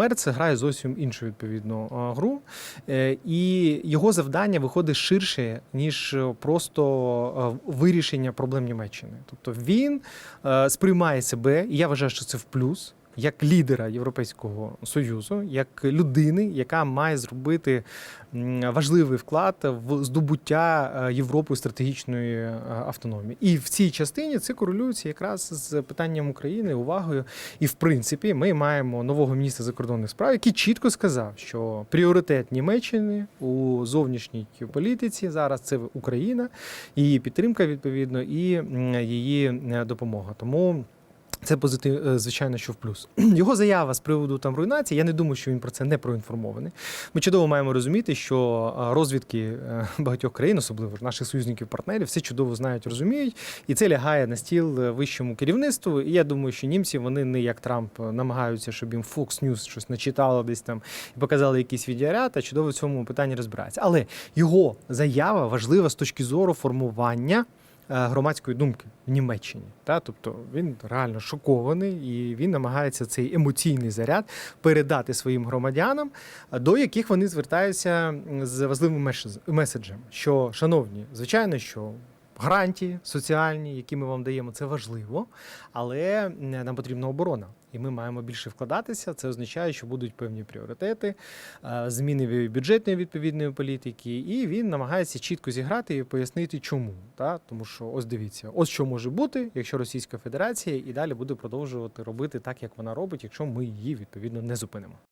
Мерц грає зовсім іншу відповідну гру, е, і його завдання виходить ширше, ніж е, просто е, вирішення проблем Німеччини. Тобто він сприймає себе, і я вважаю, що це в плюс. Як лідера Європейського союзу, як людини, яка має зробити важливий вклад в здобуття е, Європою стратегічної е, автономії, і в цій частині це корелюється якраз з питанням України, увагою. І в принципі, ми маємо нового міністра закордонних справ, який чітко сказав, що пріоритет Німеччини у зовнішній політиці зараз це Україна, її підтримка відповідно і її е, допомога. Тому. Це позитив, е, звичайно, що в плюс. Його заява з приводу там руйнації. Я не думаю, що він про це не проінформований. Ми чудово маємо розуміти, що е, розвідки е, багатьох країн, особливо наших союзників-партнерів, все чудово знають, розуміють, і це лягає на стіл вищому керівництву. І я думаю, що німці вони не як Трамп намагаються, щоб їм Fox News щось начитало десь там і показали якийсь відеоряд, а чудово в цьому питанні розбирається. Але його заява важлива з точки зору формування громадської думки в Німеччині. Та? Тобто він реально шокований і він намагається цей емоційний заряд передати своїм громадянам, е, до яких вони звертаються з важливим меседжем. Що, шановні, звичайно, що. Гарантії соціальні, які ми вам даємо, це важливо, але нам потрібна оборона, і ми маємо більше вкладатися. Це означає, що будуть певні пріоритети, е, зміни бюджетної відповідної політики, і він намагається чітко зіграти і пояснити, чому. Та? Тому що ось дивіться, ось що може бути, якщо Російська Федерація і далі буде продовжувати робити так, як вона робить, якщо ми її відповідно не зупинимо.